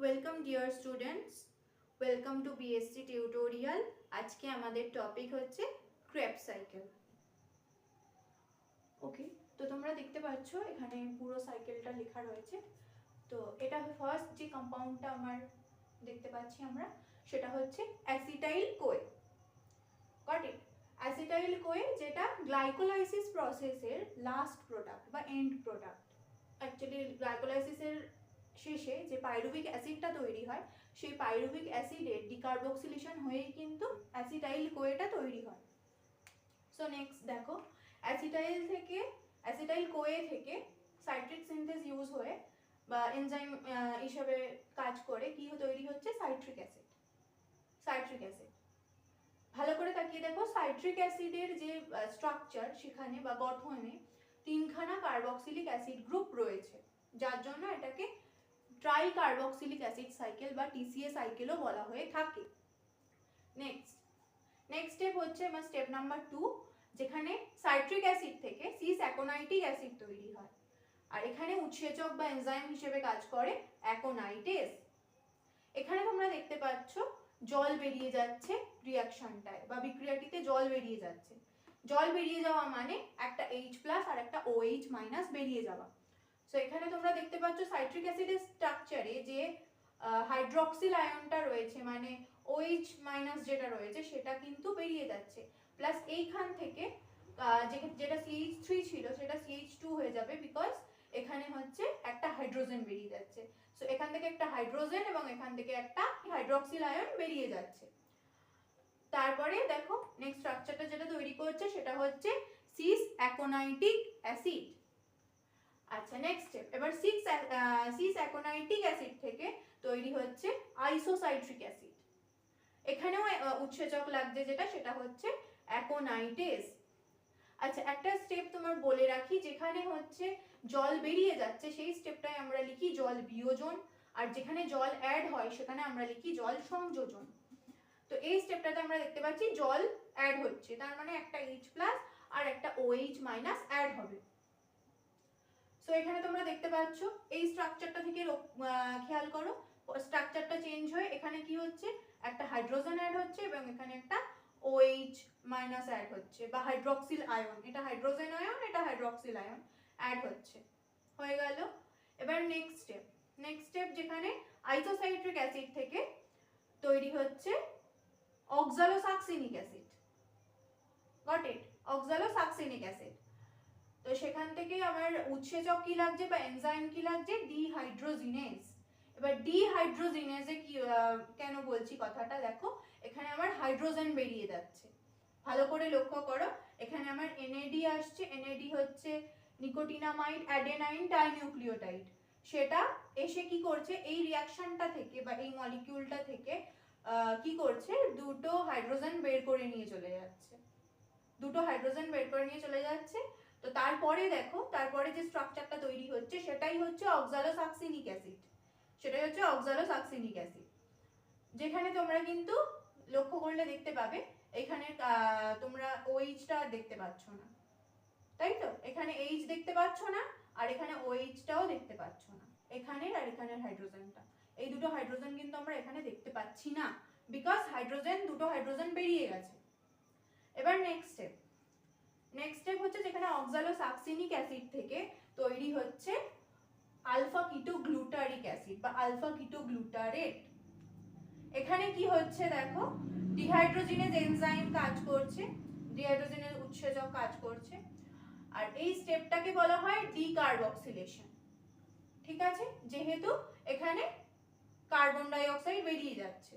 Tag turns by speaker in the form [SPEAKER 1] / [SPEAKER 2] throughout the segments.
[SPEAKER 1] Welcome dear students welcome to BSc tutorial আজকে আমাদের topic হচ্ছে ক্রেপ সাইকেল ওকে তো তোমরা দেখতে পাচ্ছ, এখানে পুরো সাইকেলটা লেখা রয়েছে। তো এটা ফার্স্ট যে কম্পাউন্ডটা আমার দেখতে পাচ্ছি আমরা, সেটা হচ্ছে acetyl CoA got it acetyl CoA যেটা গ্লাইকোলাইসিস প্রসেসের লাস্ট প্রোডাক্ট বা এন্ড প্রোডাক্ট অ্যাকচুয়ালি গ্লাইকোলাইসিসের শেষে যে পাইরুভিক অ্যাসিডটা তৈরি হয়, সেই পাইরুভিক অ্যাসিডের ডিকার্বক্সিলেশন হয়েই কিন্তু অ্যাসিটাইল কোয়েটা তৈরি হয়। সো নেক্সট দেখো অ্যাসিটাইল থেকে অ্যাসিটাইল কোয়ে থেকে সাইট্রিক সিনথেস ইউজ হয়ে বা এনজাইম হিসাবে কাজ করে কি তৈরি হচ্ছে? সাইট্রিক অ্যাসিড সাইট্রিক অ্যাসিড ভালো করে তাকিয়ে দেখো সাইট্রিক অ্যাসিডের যে স্ট্রাকচার সেখানে বা গঠনে তিনখানা কার্বক্সিলিক অ্যাসিড গ্রুপ রয়েছে, যার জন্য এটাকে ট্রাই কার্বক্সিলিক অ্যাসিড সাইকেল বা টিসিএ সাইকেলও বলা হয়ে থাকে। নেক্সট নেক্সট স্টেপ হচ্ছে আমার স্টেপ নাম্বার টু যেখানে সাইট্রিক অ্যাসিড থেকে সিস অ্যাকোনাইটিক অ্যাসিড তৈরি হয়। আর এখানে উৎসেচক বা এনজাইম হিসেবে কাজ করে অ্যাকোনাইটেস এখানে তোমরা দেখতে পাচ্ছ, জল বেরিয়ে যাচ্ছে রিয়াকশনটায় বা বিক্রিয়াটিতে জল বেরিয়ে যাচ্ছে। জল বেরিয়ে যাওয়া মানে একটা এইচ প্লাস আর একটা ও এইচ মাইনাস বেরিয়ে যাওয়া। সো এখানে তোমরা দেখতে পাচ্ছ সাইট্রিক অ্যাসিডের স্ট্রাকচারে যে হাইড্রক্সিল আয়নটা রয়েছে মানে ওএইচ মাইনাস যেটা রয়েছে, সেটা কিন্তু বেরিয়ে যাচ্ছে। প্লাস এইখান থেকে যেটা সিএইচ থ্রি ছিল, সেটা সিএইচ টু হয়ে যাবে বিকজ এখানে হচ্ছে একটা হাইড্রোজেন বেরিয়ে যাচ্ছে। সো এখান থেকে একটা হাইড্রোজেন এবং এখান থেকে একটা হাইড্রক্সিল আয়ন বেরিয়ে যাচ্ছে। তারপরে দেখো নেক্সট স্ট্রাকচারটা যেটা তৈরি করছে, সেটা হচ্ছে সিস অ্যাকোনাইটিক অ্যাসিড আচ্ছা নেক্সট স্টেপ এবার সিক্স সিস অ্যাকোনাইটিক অ্যাসিড থেকে তৈরি হচ্ছে আইসোসাইট্রিক অ্যাসিড এখানেও উৎসেচক লাগছে যেটা, সেটা হচ্ছে অ্যাকোনাইটেস আচ্ছা একটা স্টেপ তোমার বলে রাখি, যেখানে হচ্ছে জল বেরিয়ে যাচ্ছে, সেই স্টেপটায় আমরা লিখি জল বিয়োজন, আর যেখানে জল অ্যাড হয়, সেখানে আমরা লিখি জল সংযোজন. তো এই স্টেপটাতে আমরা দেখতে পাচ্ছি জল অ্যাড হচ্ছে, তার মানে একটা এইচ প্লাস আর একটা ও এইচ মাইনাস অ্যাড হবে। সো এখানে তোমরা দেখতে পাচ্ছ, এই স্ট্রাকচারটা থেকে খেয়াল করো স্ট্রাকচারটা চেঞ্জ হয়ে এখানে কি হচ্ছে? একটা হাইড্রোজেন অ্যাড হচ্ছে এবং এখানে একটা OH মাইনাস অ্যাড হচ্ছে বা হাইড্রক্সিল আয়ন এটা হাইড্রোজেন আয়ন এটা হাইড্রক্সিল আয়ন অ্যাড হচ্ছে। হয়ে গেল। এবার নেক্সট স্টেপ নেক্সট স্টেপ যেখানে আইসোসাইট্রিক অ্যাসিড থেকে তৈরি হচ্ছে oxalosuccinic acid got it oxalosuccinic acid তো সেখান থেকে আমার উৎসেচক কি লাগছে বা এনজাইম কি লাগছে? ডিহাইড্রোজিনেজ এবার ডিহাইড্রোজিনেজে কি কেন বলছি কথাটা দেখো? এখানে আমার হাইড্রোজেন বেরিয়ে যাচ্ছে। ভালো করে লক্ষ্য করো। এখানে আমার এনএডি আসছে। এনএডি হচ্ছে নিকোটিনামাইড, অ্যাডেনাইন ডাইনিউক্লিওটাইড সেটা এসে কি করছে? এই রিয়াকশনটা থেকে বা এই মলিকিউলটা থেকে কি করছে? দুটো হাইড্রোজেন বের করে নিয়ে চলে যাচ্ছে। দুটো হাইড্রোজেন বের করে নিয়ে চলে যাচ্ছে। তো তারপরে দেখো, তারপরে যে স্ট্রাকচারটা তৈরি হচ্ছে, সেটাই হচ্ছে অক্সালোসাকসিনিক অ্যাসিড সেটাই হচ্ছে অক্সালোসাকসিনিক অ্যাসিড যেখানে তোমরা কিন্তু লক্ষ্য করলে দেখতে পাবে এখানে তোমরা ওইচটা দেখতে পাচ্ছ না। তাই তো? এখানে এইচ দেখতে পাচ্ছ না, আর এখানে ওইচটাও দেখতে পাচ্ছ না। এখানের আর এখানের হাইড্রোজেনটা এই দুটো হাইড্রোজেন কিন্তু আমরা এখানে দেখতে পাচ্ছি না বিকজ হাইড্রোজেন দুটো হাইড্রোজেন বেরিয়ে গেছে। এবার নেক্সট স্টেপ নেক্সট স্টেপ হচ্ছে যেখানে অক্সালো অক্সালোসাকসিনিক অ্যাসিড থেকে তৈরি হচ্ছে আলফা কিটো গ্লুটারিক অ্যাসিড বা আলফা কিটো গ্লুটারেট এখানে কি হচ্ছে দেখো? ডিহাইড্রোজিনেজ এনজাইম কাজ করছে ডিহাইড্রোজেনের উৎসেচক কাজ করছে। আর এই স্টেপটাকে বলা হয় ডিকার্বক্সিলেশন ঠিক আছে? যেহেতু এখানে কার্বন ডাই অক্সাইড বেরিয়ে যাচ্ছে।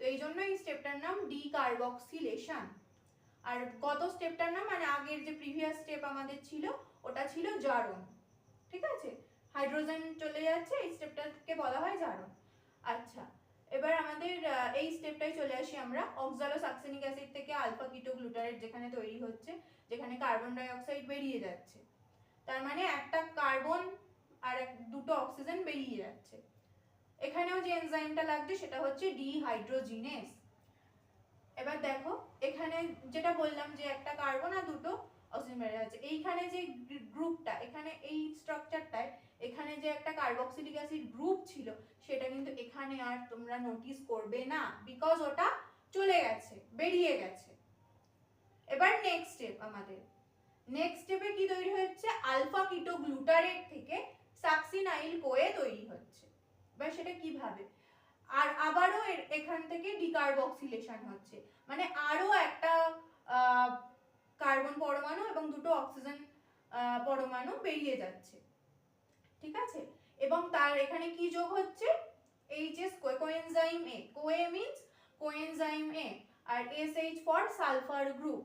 [SPEAKER 1] তো এই জন্য এই স্টেপটার নাম ডিকার্বক্সিলেশন আর গত স্টেপটার নাম মানে আগের যে প্রিভিয়াস স্টেপ আমাদের ছিল, ওটা ছিল জারণ। ঠিক আছে? হাইড্রোজেন চলে যাচ্ছে, এই স্টেপটাকে বলা হয় জারণ। আচ্ছা এবার আমাদের এই স্টেপটাই চলে আসি আমরা। অক্সালোসাকসিনিক অ্যাসিড থেকে আলফা কিটো গ্লুটারেট যেখানে তৈরি হচ্ছে, যেখানে কার্বন ডাই অক্সাইড বেরিয়ে যাচ্ছে। তার মানে একটা কার্বন আর এক, দুটো অক্সিজেন বেরিয়ে যাচ্ছে। এখানেও যে এনজাইমটা লাগছে সেটা হচ্ছে ডিহাইড্রোজিনেস এবার দেখো, এখানে যেটা বললাম যে একটা কার্বন আর দুটো অক্সিজেন যাচ্ছে। এইখানে যে গ্রুপটা এখানে এই স্ট্রাকচারটায় এখানে যে একটা কার্বক্সিলিক অ্যাসিড গ্রুপ ছিল, সেটা কিন্তু এখানে আর তোমরা নোটিস করবে না বিকজ ওটা চলে গেছে, বেরিয়ে গেছে। এবার নেক্সট স্টেপ আমাদের। নেক্সট স্টেপে কি তৈরি হচ্ছে? আলফা কিটো গ্লুটারেট থেকে সাকসিনাইল কোয়ে তৈরি হচ্ছে। এবার সেটা কীভাবে? আর আবারও এখান থেকে ডিকার্বক্সিলেশন হচ্ছে। মানে আরও একটা কার্বন পরমাণু এবং দুটো অক্সিজেন পরমাণু বেরিয়ে যাচ্ছে। ঠিক আছে? এবং তার এখানে কি যোগ হচ্ছে? H HS coenzyme A CoA means coenzyme A R S H for sulphur group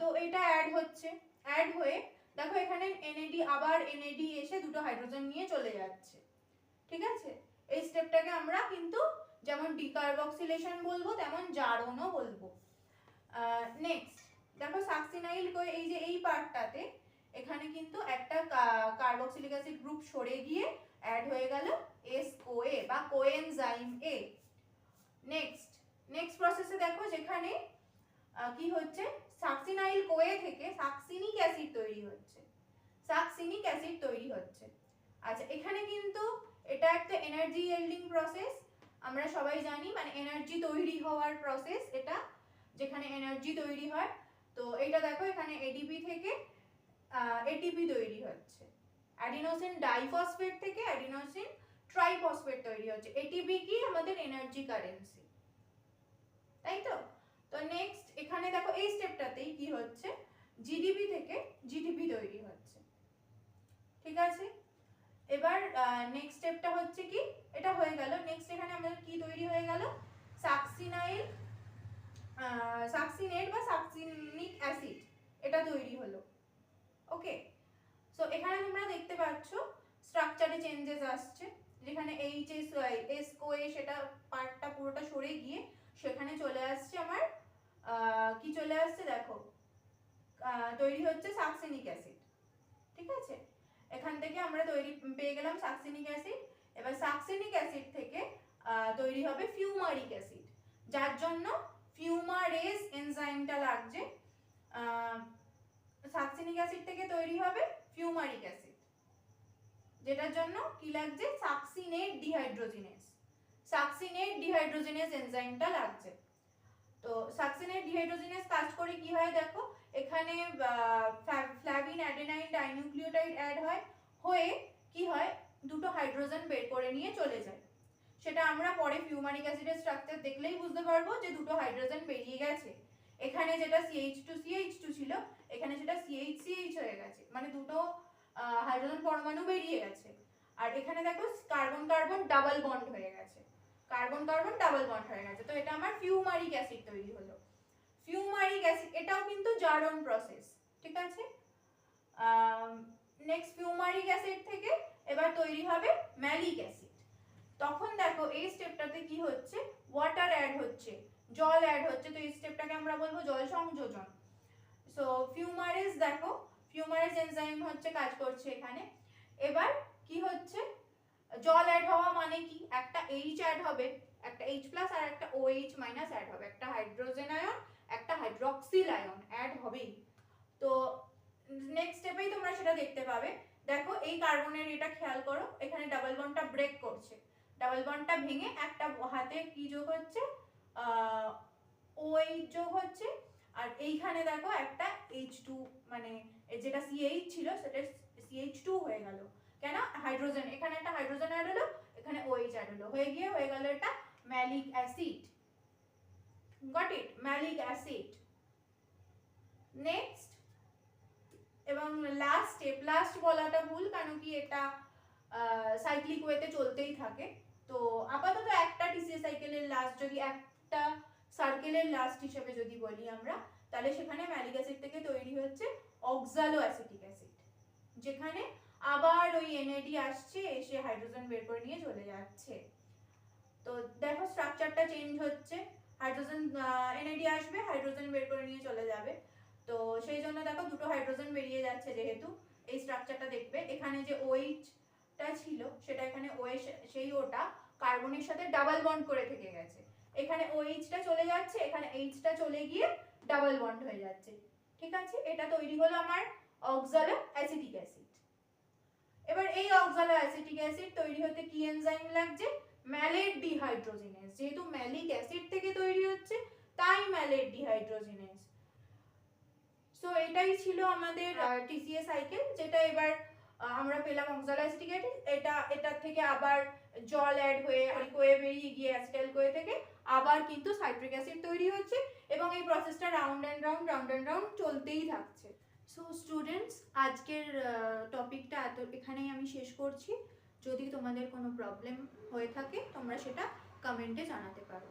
[SPEAKER 1] তো এটা অ্যাড হচ্ছে। অ্যাড হয়ে, দেখো এখানে এনএডি আবার এনএডি এসে দুটো হাইড্রোজেন নিয়ে চলে যাচ্ছে। ঠিক আছে? এই স্টেপটাকে আমরা কিন্তু যেমন ডিকার্বক্সিলেশন বলব, তেমন জারণও বলব। নেক্সট দেখো সাকসিনাইল এই যে এই পার্টটাতে এখানে কিন্তু একটা কার্বক্সিলিক অ্যাসিড গ্রুপ সরে গিয়ে অ্যাড হয়ে গেল এস কোএ বা কোএনজাইম এ নেক্সট নেক্সট প্রসেসে দেখো যেখানে কি হচ্ছে? সাকসিনাইল কোয়ে থেকে সাকসিনিক অ্যাসিড তৈরি হচ্ছে। সাকসিনিক অ্যাসিড তৈরি হচ্ছে। আচ্ছা এখানে কিন্তু এটা একটা এনার্জি ইয়েল্ডিং প্রসেস আমরা সবাই জানি মানে এনার্জি তৈরি হওয়ার প্রসেস এটা, যেখানে এনার্জি তৈরি হয়। তো এটা দেখো, এখানে এডিপি থেকে এটিপি তৈরি হচ্ছে। অ্যাডিনোসিন ডাইফসফেট থেকে অ্যাডিনোসিন ট্রাইফসফেট তৈরি হচ্ছে। এটিপি কি? আমাদের এনার্জি কারেন্সি তাই তো? তো নেক্সট এখানে দেখো, এই স্টেপটাতেই কি হচ্ছে? জিডিপি থেকে জিডিপি তৈরি হচ্ছে। ঠিক আছে? নেক্সট স্টেপটা হচ্ছে কি? এটা হয়ে গেল। নেক্সট এখানে আমাদের কি তৈরি হয়ে গেল? সাকসিনাইল সাকসিনেট বা সাকসিনিক অ্যাসিড এটা তৈরি হলো। ওকে সো এখানে তোমরা দেখতে পাচ্ছ স্ট্রাকচারে চেঞ্জেস আসছে। যেখানে এইচ এস এস এ সেটা পার্টটা পুরোটা সরে গিয়ে সেখানে চলে আসছে আমার কি চলে আসছে দেখো? তৈরি হচ্ছে সাকসিনিক অ্যাসিড ঠিক আছে? এখান থেকে আমরা তৈরি পেয়ে গেলাম সাকসিনিক অ্যাসিড এবার সাকসিনিক অ্যাসিড থেকে তৈরি হবে ফিউমারিক অ্যাসিড যার জন্য ফিউমারেজ এনজাইমটা লাগছে সাকসিনিক অ্যাসিড থেকে তৈরি হবে ফিউমারিক অ্যাসিড যেটার জন্য কি লাগছে? সাকসিনেট ডিহাইড্রোজিনেস সাকসিনেট ডিহাইড্রোজিনেস এনজাইমটা লাগছে। সাকসিনেট ডিহাইড্রোজিনেস কাজ করে কি হয় দেখো? এখানে ফ্ল্যাভিন অ্যাডেনাইন ডাইনিউক্লিওটাইড অ্যাড হয়, হয়ে কি হয়? দুটো হাইড্রোজেন বের করে নিয়ে চলে যায়। সেটা আমরা পরে ফিউমারিক অ্যাসিডের স্ট্রাকচার দেখলেই বুঝতে পারব যে দুটো হাইড্রোজেন বেরিয়ে গেছে। এখানে যেটা সিএইচ টু সিএইচ টু ছিল, এখানে সেটা সিএইচ সিএইচ হয়ে গেছে। মানে দুটো হাইড্রোজেন পরমাণু বেরিয়ে গেছে। আর এখানে দেখো কার্বন কার্বন ডাবল বন্ড হয়ে গেছে। কার্বন কার্বন ডাবল বন্ড হয়ে গেছে। তো এটা আমার ফিউমারিক অ্যাসিড তৈরি হলো। ফিউমারিক অ্যাসিড, এটাও কিন্তু জারণ প্রসেস ঠিক আছে? নেক্সট ফিউমারিক অ্যাসিড থেকে এবার তৈরি হবে ম্যালিক অ্যাসিড। তখন দেখো এই স্টেপটাতে কি হচ্ছে? ওয়াটার অ্যাড হচ্ছে, জল অ্যাড হচ্ছে। তো এই স্টেপটাকে আমরা বলব জল সংযোজন। সো ফিউমারেজ দেখো ফিউমারেজ এনজাইম হচ্ছে, কাজ করছে এখানে। এবার কি হচ্ছে? জল অ্যাড হওয়া মানে কি? একটা এইচ অ্যাড হবে, একটা এইচ প্লাস আর একটা ও এইচ মাইনাস অ্যাড হবে। একটা হাইড্রোজেন আয়ন একটা হাইড্রক্সিল আয়ন অ্যাড হবেই। তো নেক্সট স্টেপেই তোমরা সেটা দেখতে পাবে। দেখো এই কার্বনের এটা খেয়াল করো, এখানে ডাবল বন্ডটা ব্রেক করছে। ডাবল বন্ডটা ভেঙে একটা হাতে কি যোগ হচ্ছে? ও এইচ যোগ হচ্ছে। আর এইখানে দেখো একটা এইচ টু মানে যেটা সিএইচ ছিল, সেটা সিএইচ টু হয়ে গেল। কেন? হাইড্রোজেন। এখানে একটা হাইড্রোজেন অ্যাড হলো, এখানে ওএইচ অ্যাড হলো। হয়ে গিয়ে হয়ে গেল এটা malic acid got it malic acid next এবং লাস্ট লাস্ট বলাটা ভুল, কারণ কি এটা সাইক্লিক ওয়েতে চলতেই থাকে। তো আপাতত একটা টিসিএ সাইকেলের লাস্ট যদি একটা সার্কেলের লাস্ট হিসেবে যদি বলি আমরা, তাহলে সেখানে ম্যালিক অ্যাসিড থেকে তৈরি হচ্ছে অক্সালো অ্যাসিটিক অ্যাসিড যেখানে আবার ওই এনএডি আসছে, এসে হাইড্রোজেন বের করে নিয়ে চলে যাচ্ছে। তো দেখো স্ট্রাকচারটা চেঞ্জ হচ্ছে। হাইড্রোজেন এনএডি আসবে হাইড্রোজেন বের করে নিয়ে চলে যাবে। তো সেই জন্য দেখো দুটো হাইড্রোজেন বেরিয়ে যাচ্ছে যেহেতু, এই স্ট্রাকচারটা দেখবে। এখানে যে ওইচটা ছিল, সেটা এখানে ওয়ে সেই ওটা কার্বনের সাথে ডাবল বন্ড করে থেকে গেছে। এখানে ওইচটা চলে যাচ্ছে, এখানে এইচটা চলে গিয়ে ডাবল বন্ড হয়ে যাচ্ছে। ঠিক আছে? এটা তৈরি হলো আমার অক্সালো অ্যাসিটিক অ্যাসিড এবার এই অক্স অক্সালো অ্যাসিটিক অ্যাসিড তৈরি হতে কি এনজাইম লাগছে? ম্যালেট ডিহাইড্রোজিনেজ যেহেতু ম্যালিক অ্যাসিড থেকে তৈরি হচ্ছে তাই ম্যালেট ডিহাইড্রোজিনেজ সো এটাই ছিল আমাদের টিসিএ সাইকেল যেটা এবার আমরা পেলাম অক্সালো অ্যাসিটিক অ্যাসিড এটা এটার থেকে আবার জল অ্যাড হয়ে আর কোয়ে বেরিয়ে গিয়ে অ্যাসিটাইল কোয়ে থেকে আবার কিন্তু সাইট্রিক অ্যাসিড তৈরি হচ্ছে এবং এই প্রসেসটা round and round round and round চলতেই থাকছে। সো স্টুডেন্টস আজকের টপিকটা এত, এখানেই আমি শেষ করছি। যদি তোমাদের কোনো প্রবলেম হয়ে থাকে, তোমরা সেটা কমেন্টে জানাতে পারো।